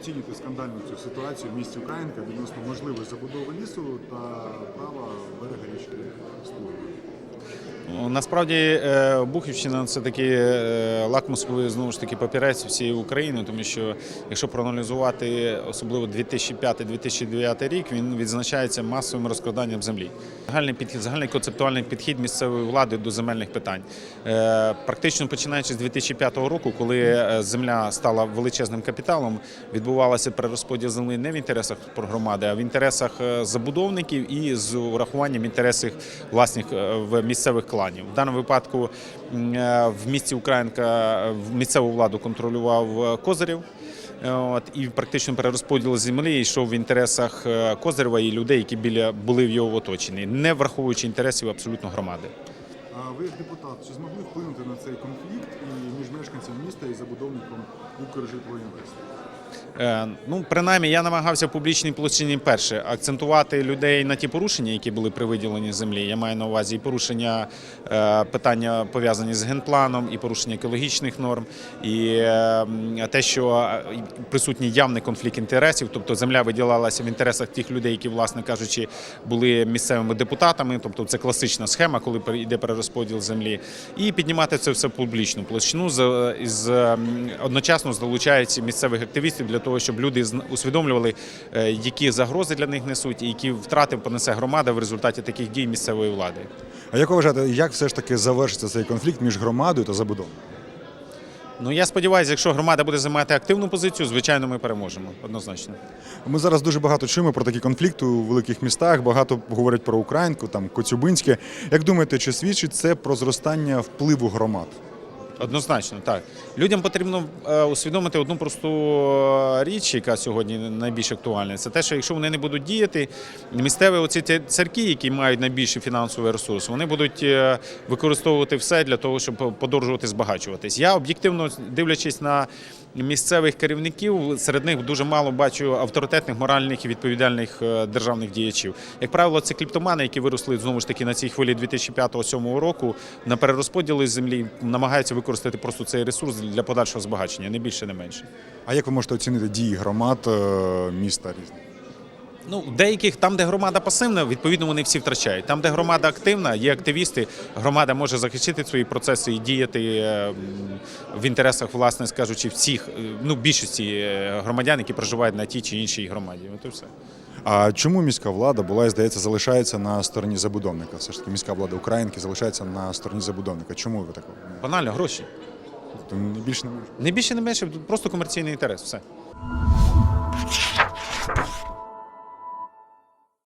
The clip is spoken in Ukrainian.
оцінюєте скандальну цю ситуацію в місті Українка відносно можливої забудови лісу та права берега річки Стугна? Насправді е, Бухівщина це такий е, лакмусовий знову ж таки папірець всієї України, тому що якщо проаналізувати особливо 2005-2009 рік, він відзначається масовим розкраданням землі. Загальний підхід, загальний концептуальний підхід місцевої влади до земельних питань. Е, Практично починаючи з 2005 року, коли земля стала величезним капіталом, відбувалося перерозподіл землі не в інтересах громади, а в інтересах забудовників і з урахуванням інтересів власних в місцевих кланів. В даному випадку е, в місті Українка е, місцеву владу контролював е, Козирів. От, і практично перерозподіл землі йшов в інтересах Козирєва і людей, які біля були в його оточенні, не враховуючи інтересів абсолютно громади. А ви як депутат, чи змогли вплинути на цей конфлікт і між мешканцями міста і забудовником Укржитлоінвест? Е, Ну, принаймні, я намагався в публічній площині перше акцентувати людей на ті порушення, які були при виділенні землі. Я маю на увазі і порушення е, питання пов'язані з генпланом, і порушення екологічних норм, і е, те, що е, присутній явний конфлікт інтересів, тобто земля виділялася в інтересах тих людей, які, власне кажучи, були місцевими депутатами. Тобто це класична схема, коли йде перерозподіл землі, і піднімати це все в публічну площину з, з одночасно залучаючи місцевих активістів для того, щоб люди усвідомлювали, е, які загрози для них несуть, і які втрати понесе громада в результаті таких дій місцевої влади. А як ви вважаєте, як все ж таки завершиться цей конфлікт між громадою та забудовником? Ну я сподіваюся, якщо громада буде займати активну позицію, звичайно, ми переможемо однозначно. Ми зараз дуже багато чуємо про такі конфлікти у великих містах. Багато говорять про Українку, там Коцюбинське. Як думаєте, чи свідчить це про зростання впливу громад? Однозначно, так. Людям потрібно е, усвідомити одну просту е, річ, яка сьогодні найбільш актуальна. Це те, що якщо вони не будуть діяти, місцеві оці ті церкви, які мають найбільший фінансовий ресурс, вони будуть е, використовувати все для того, щоб подовжувати збагачуватись. Я об'єктивно дивлячись на місцевих керівників, серед них дуже мало бачу авторитетних, моральних і відповідальних державних діячів. Як правило, це кліптомани, які виросли знову ж таки на цій хвилі 2005-2007 року на перерозподіли землі, намагаються використати просто цей ресурс для подальшого збагачення, не більше, не менше. А як ви можете оцінити дії громад е, міста різних? Ну, деяких там, де громада пасивна, відповідно вони всі втрачають. Там, де громада активна, є активісти, громада може захистити свої процеси і діяти е, в інтересах, власне скажучи, всіх, е, ну більшості е, громадян, які проживають на тій чи іншій громаді. От і все. А чому міська влада була і здається залишається на стороні забудовника? Все ж таки міська влада Українки залишається на стороні забудовника. Чому ви так? Банально гроші. Тобто не більше не може? Не більше, не менше, просто комерційний інтерес. Все.